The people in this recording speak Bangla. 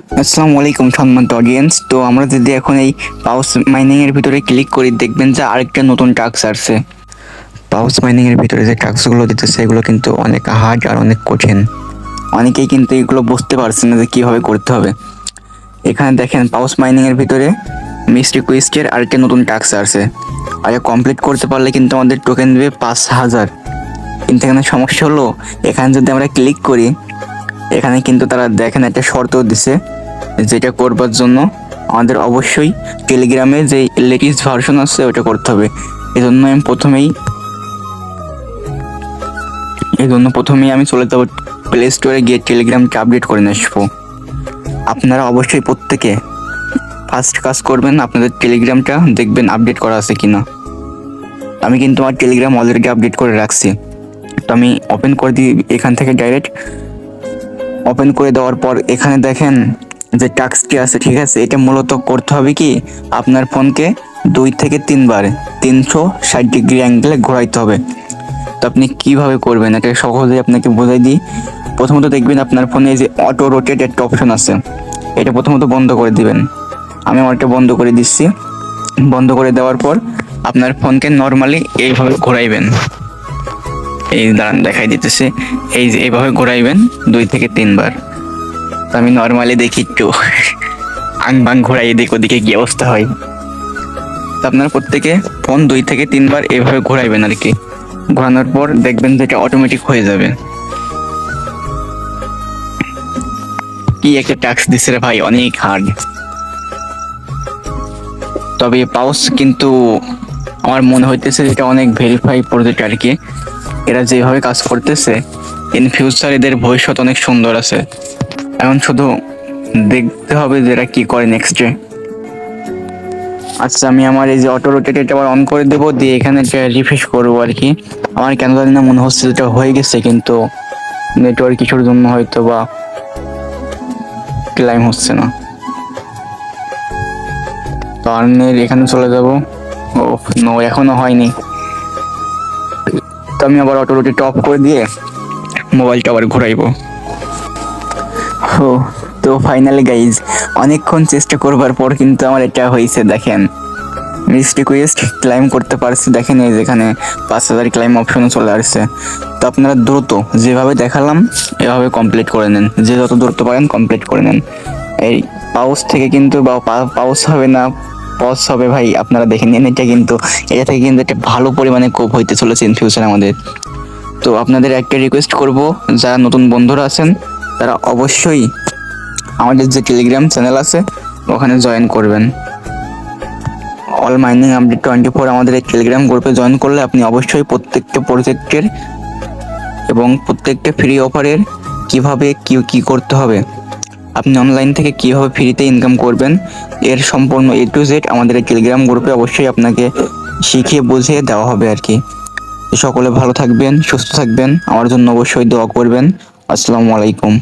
আসসালামু আলাইকুম সম্মানিত অডিয়েন্স তো আমরা যদি এখন এই পাউস মাইনিং এর ভিতরে ক্লিক করি, দেখবেন যে আরেকটা নতুন টাস্ক আসছে। পাউস মাইনিং এর ভিতরে যে টাস্কগুলো দিতেছে, এগুলো কিন্তু অনেক হার্ড আর অনেক কঠিন। অনেকেই কিন্তু এগুলো বুঝতে পারছে না যে কীভাবে করতে হবে। এখানে দেখেন পাউস মাইনিং এর ভিতরে মিস্ট্রি কুইস্টের আরেকটা নতুন টাস্ক আসছে। আর কমপ্লিট করতে পারলে কিন্তু আমাদের টোকেন দেবে পাঁচ হাজার। কিন্তু এখানে সমস্যা হলো, এখানে যদি আমরা ক্লিক করি এখানে কিন্তু তারা দেখেন একটা শর্ত দিছে, যেটা করবার জন্য আমাদের অবশ্যই টেলিগ্রামে যে লেটেস্ট ভার্সন আছে ওটা করতে হবে। এই জন্য আমি প্রথমেই এই জন্য প্রথমেই আমি চলে যাব প্লে স্টোরে গিয়ে টেলিগ্রামটা আপডেট করে নিয়ে আসব। আপনারা অবশ্যই প্রত্যেকে ফার্স্ট কাজ করবেন, আপনাদের টেলিগ্রামটা দেখবেন আপডেট করা আছে কিনা। আমি কিন্তু আমার টেলিগ্রাম অলরেডি আপডেট করে রাখছি। তো আমি ওপেন করে দিই এখান থেকে ডাইরেক্ট ওপেন করে দেওয়ার পর এখানে দেখেন যে টাস্কটি আছে, ঠিক আছে? এটা মূলত করতে হবে কি? আপনার ফোনকে দুই থেকে তিনবার, তিনশো ষাট ডিগ্রি অ্যাঙ্গেলে ঘোরাইতে হবে। তো আপনি কীভাবে করবেন? এটা সহজে আপনাকে বোঝাই দিই। প্রথমত দেখবেন আপনার ফোনে যে অটো রোটেট একটা অপশন আছে, এটা প্রথমত বন্ধ করে দিবেন। আমি আমারটা বন্ধ করে দিচ্ছি। বন্ধ করে দেওয়ার পর আপনার ফোনকে নর্মালি এইভাবে ঘোরাইবেন। এই দাঁড়ান, দেখাই দিতেছে। এই যে এইভাবে ঘোরাইবেন দুই থেকে তিনবার। তো আমি নর্মালি দেখি একটু আং বাং ঘোরাই, এদিক ওদিকে কি অবস্থা হয়। তো আপনার প্রত্যেকে ফোন দুই থেকে তিনবার এইভাবে ঘোরাইবেন আর কি। ঘোরানোর পর দেখবেন যে এটা অটোমেটিক হয়ে যাবে। কি একটা ট্যাক্স দিচ্ছে রে ভাই, অনেক হার্ড তবে পাউস কিন্তু আমার মনে হইতেছে যেটা অনেক ভেরিফাই প্রজেক্ট আর কি এরা যেভাবে কাজ করতেছে ইন ফিউচার এদের ভবিষ্যৎ অনেক সুন্দর আছে। এখন শুধু দেখতে হবে যে এরা কি করে নেক্সটে আচ্ছা আমি আমার এই যে অটো রোটেট এটা আবার অন করে দেবো, দিয়ে এখানে রিফ্রেশ করব আর কি। আমার কেন জানি না মনে হচ্ছে যেটা হয়ে গেছে, কিন্তু নেটওয়ার্ক কিছুর জন্য হয়তো বা ক্লাইম হচ্ছে না। তো এখানে চলে যাব। ও নো এখনও হয়নি। তো আমি আবার অটো রোটেট টপ করে দিয়ে মোবাইলটা আবার ঘুরাইবো। ও তো ফাইনালি গাইজ অনেকক্ষণ চেষ্টা করবার পর কিন্তু আমার এটা হয়েছে, দেখেন। মিস রিকোয়েস্ট ক্লাইম করতে পারছি, দেখেন এই যেখানে পাঁচ হাজার ক্লাইম অপশনও চলে আসছে। তো আপনারা দ্রুত যেভাবে দেখালাম, এভাবে কমপ্লিট করে নেন। যে যত দ্রুত পারেন কমপ্লিট করে নেন। এই, পাউস থেকে কিন্তু বা পাউস হবে না পজ হবে ভাই, আপনারা দেখে নিন, এটা কিন্তু, এটা থেকে কিন্তু একটা ভালো পরিমাণে কোপ হইতে চলেছে ইন ফিউচার আমাদের। তো আপনাদের একটা রিকোয়েস্ট করব, যারা নতুন বন্ধুরা আছেন, তারা অবশ্যই আমাদের যে টেলিগ্রাম চ্যানেল আছে, ওখানে জয়েন করবেন। All mining update twenty four আমাদের এই টেলিগ্রাম গ্রুপে জয়েন করলে আপনি অবশ্যই প্রত্যেকটা প্রজেক্টের এবং প্রত্যেকটা ফ্রি অফারের কীভাবে কি কি করতে হবে। আপনি অনলাইন থেকে কীভাবে ফ্রিতে ইনকাম করবেন, এর সম্পূর্ণ এ টু জেড আমাদের টেলিগ্রাম গ্রুপে অবশ্যই আপনাকে শিখিয়ে বুঝিয়ে দেওয়া হবে আর কি। সকলে ভালো থাকবেন, সুস্থ থাকবেন, আমার জন্য অবশ্যই দোয়া করবেন। আসসালামু আলাইকুম।